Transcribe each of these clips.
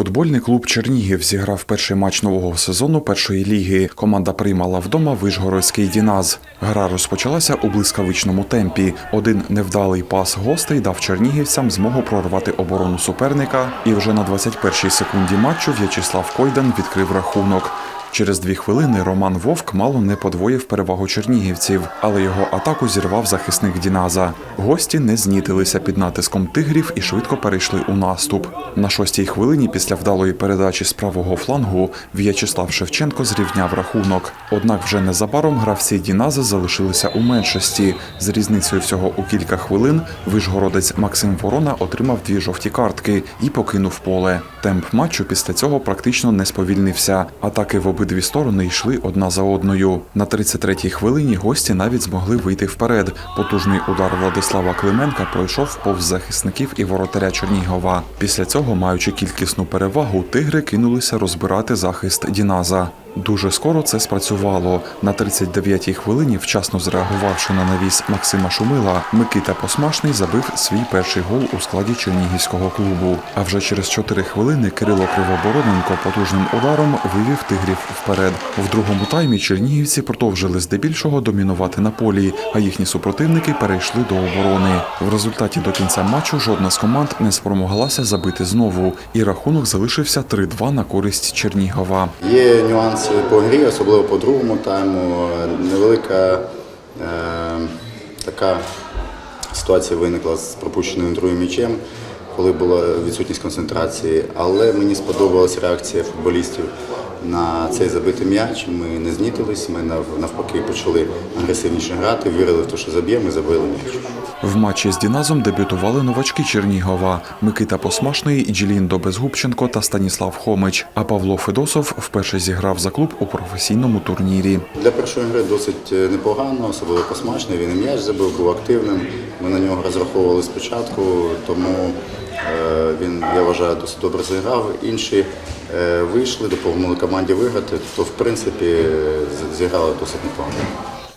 Футбольний клуб Чернігів зіграв перший матч нового сезону першої ліги. Команда приймала вдома Вишгородський Діназ. Гра розпочалася у блискавичному темпі. Один невдалий пас гостей дав чернігівцям змогу прорвати оборону суперника. І вже на 21-й секунді матчу В'ячеслав Койдан відкрив рахунок. Через дві хвилини Роман Вовк мало не подвоїв перевагу чернігівців, але його атаку зірвав захисник Діназа. Гості не знітилися під натиском тигрів і швидко перейшли у наступ. На шостій хвилині після вдалої передачі з правого флангу В'ячеслав Шевченко зрівняв рахунок. Однак вже незабаром гравці Дінази залишилися у меншості. З різницею всього у кілька хвилин вишгородець Максим Ворона отримав дві жовті картки і покинув поле. Темп матчу після цього практично не сповільнився. Атаки в обидві сторони йшли одна за одною. На 33-й хвилині гості навіть змогли вийти вперед. Потужний удар Владислава Клименка пройшов повз захисників і воротаря Чернігова. Після цього, маючи кількісну перевагу, тигри кинулися розбирати захист Діназа. Дуже скоро це спрацювало. На 39-й хвилині, вчасно зреагувавши на навіс Максима Шумила, Микита Посмашний забив свій перший гол у складі чернігівського клубу. А вже через 4 хвилини Кирило Кривобороненко потужним ударом вивів тигрів вперед. В другому таймі чернігівці продовжили здебільшого домінувати на полі, а їхні супротивники перейшли до оборони. В результаті до кінця матчу жодна з команд не спромоглася забити знову, і рахунок залишився 3-2 на користь Чернігова. Є нюанси по грі, особливо по другому тайму. Невелика е, така ситуація виникла з пропущеним другим м'ячем, коли була відсутність концентрації. Але мені сподобалася реакція футболістів на цей забитий м'яч. Ми не знітились, ми навпаки почали агресивніше грати, вірили в те, що заб'ємо і забили м'яч. В матчі з Діназом дебютували новачки Чернігова Микита Посмашний, Джиліндо Безгубченко та Станіслав Хомич. А Павло Федосов вперше зіграв за клуб у професійному турнірі. Для першої гри досить е, непогано, особливо посмачний. Він і м'яч забив, був активним. Ми на нього розраховували спочатку, тому е, він, я вважаю, досить добре зіграв. Інші вийшли, допомогли команді виграти, то в принципі е, зіграли досить непогано.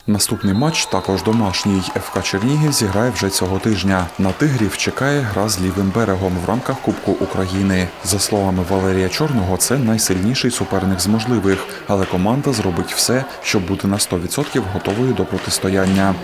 Наступний матч також домашній. ФК Чернігів зіграє вже цього тижня. На тигрів чекає гра з лівим берегом в рамках Кубку України. За словами Валерія Чорного, це найсильніший суперник з можливих, але команда зробить все, щоб бути на 100% готовою до протистояння.